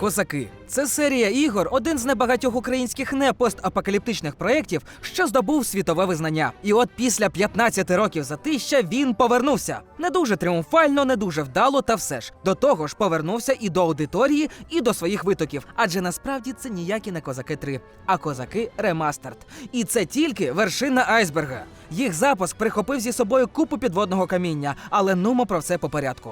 Козаки це серія ігор, один з небагатьох українських непостапокаліптичних проєктів, що здобув світове визнання. І от після 15 років затища він повернувся. Не дуже тріумфально, не дуже вдало, та все ж. До того ж, повернувся і до аудиторії, і до своїх витоків. Адже насправді це ніякі не козаки 3, а козаки ремастерд. І це тільки вершина айсберга. Їх запуск прихопив зі собою купу підводного каміння, але нумо про все по порядку.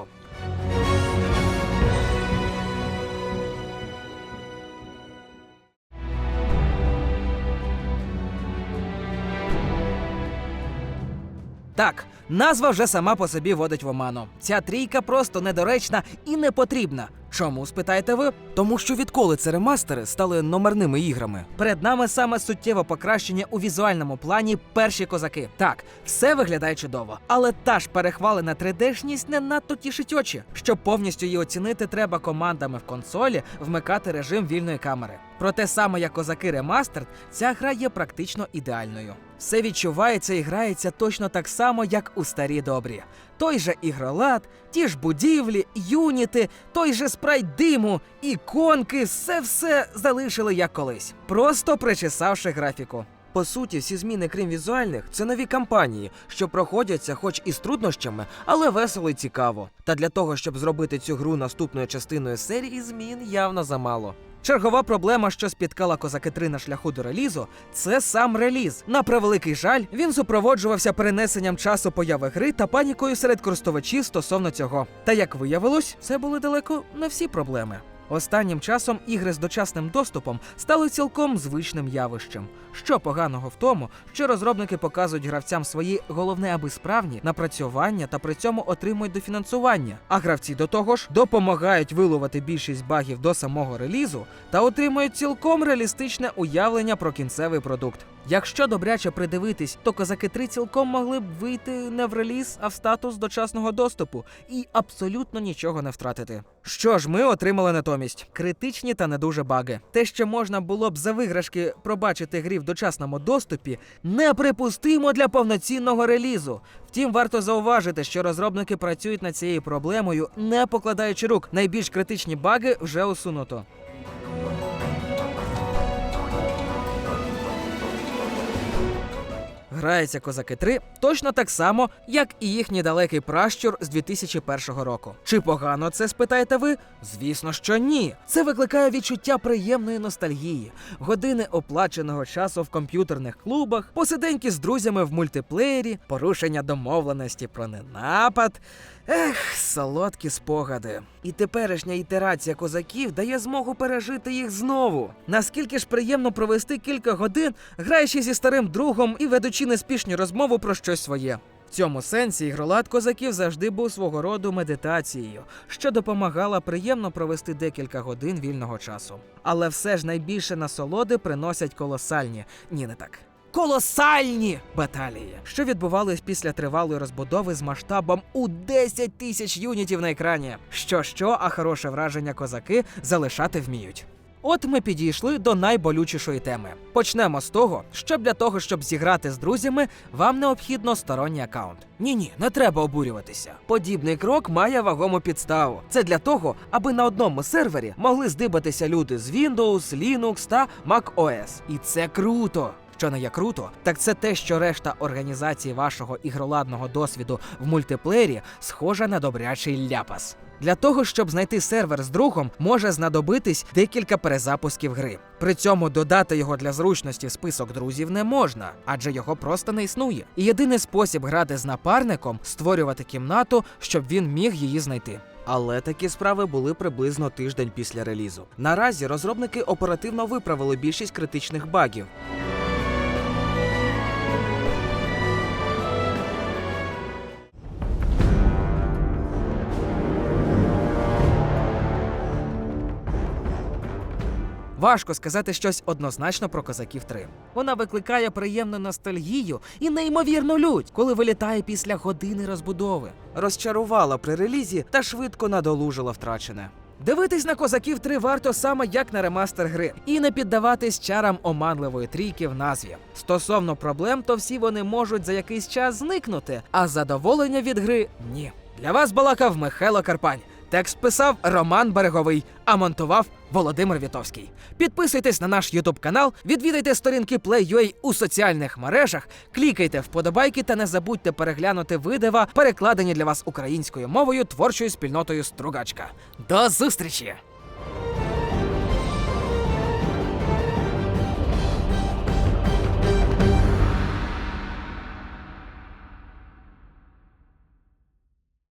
Так, назва вже сама по собі водить в оману. Ця трійка просто недоречна і не потрібна. Чому спитаєте ви? Тому що відколи це ремастери стали номерними іграми. Перед нами саме суттєве покращення у візуальному плані перші козаки. Так, все виглядає чудово, але та ж перехвалена 3D-шність не надто тішить очі. Щоб повністю її оцінити, треба командами в консолі вмикати режим вільної камери. Проте саме як козаки ремастер, ця гра є практично ідеальною. Все відчувається і грається точно так само, як у старі добрі. Той же ігролад, ті ж будівлі, юніти, той же спрайт диму, іконки, все все залишили як колись, просто причесавши графіку. По суті, всі зміни, крім візуальних, це нові кампанії, що проходяться, хоч і з труднощами, але весело і цікаво. Та для того, щоб зробити цю гру наступною частиною серії, змін явно замало. Чергова проблема, що спіткала козаки 3 на шляху до релізу, це сам реліз. На превеликий жаль, він супроводжувався перенесенням часу появи гри та панікою серед користувачів стосовно цього. Та як виявилось, це були далеко не всі проблеми. Останнім часом ігри з дочасним доступом стали цілком звичним явищем. Що поганого в тому, що розробники показують гравцям свої головне аби справні напрацювання та при цьому отримують дофінансування. А гравці до того ж допомагають виловити більшість багів до самого релізу та отримують цілком реалістичне уявлення про кінцевий продукт. Якщо добряче придивитись, то козаки 3 цілком могли б вийти не в реліз, а в статус дочасного доступу і абсолютно нічого не втратити. Що ж ми отримали натомість? Критичні та не дуже баги. Те, що можна було б за виграшки пробачити грі в дочасному доступі, неприпустимо для повноцінного релізу. Втім, варто зауважити, що розробники працюють над цією проблемою, не покладаючи рук. Найбільш критичні баги вже усунуто. Грається козаки 3 точно так само, як і їхній далекий пращур з 2001 року. Чи погано це спитаєте ви? Звісно, що ні. Це викликає відчуття приємної ностальгії, години оплаченого часу в комп'ютерних клубах, посиденьки з друзями в мультиплеєрі, порушення домовленості про ненапад. Ех, солодкі спогади. І теперішня ітерація козаків дає змогу пережити їх знову. Наскільки ж приємно провести кілька годин, граючи зі старим другом і ведучи неспішні розмови про щось своє. В цьому сенсі ігролад козаків завжди був свого роду медитацією, що допомагала приємно провести декілька годин вільного часу. Але все ж найбільше насолоди приносять колосальні, ні, не так. Колосальні баталії, що відбувались після тривалої розбудови з масштабом у 10 тисяч юнітів на екрані. Що що, а хороше враження козаки залишати вміють. От ми підійшли до найболючішої теми. Почнемо з того, що для того, щоб зіграти з друзями, вам необхідно сторонній аккаунт. Ні, ні, не треба обурюватися. Подібний крок має вагому підставу. Це для того, аби на одному сервері могли здибатися люди з Windows, Linux та macOS. І це круто. Що не є круто, так це те, що решта організації вашого ігроладного досвіду в мультиплеєрі схожа на добрячий ляпас. Для того, щоб знайти сервер з другом, може знадобитись декілька перезапусків гри. При цьому додати його для зручності в список друзів не можна, адже його просто не існує. І єдиний спосіб грати з напарником створювати кімнату, щоб він міг її знайти. Але такі справи були приблизно тиждень після релізу. Наразі розробники оперативно виправили більшість критичних багів. Важко сказати щось однозначно про козаків 3. Вона викликає приємну ностальгію і неймовірну лють, коли вилітає після години розбудови. Розчарувала при релізі та швидко надолужила втрачене. Дивитись на козаків 3 варто саме як на ремастер гри, і не піддаватись чарам оманливої трійки в назві. Стосовно проблем, то всі вони можуть за якийсь час зникнути, а задоволення від гри ні. Для вас балакав Михайло Карпань. Текст писав Роман Береговий, а монтував Володимир Вітовський. Підписуйтесь на наш Ютуб канал, відвідайте сторінки Play.ua у соціальних мережах, клікайте вподобайки та не забудьте переглянути видива, перекладені для вас українською мовою творчою спільнотою Стругачка. До зустрічі!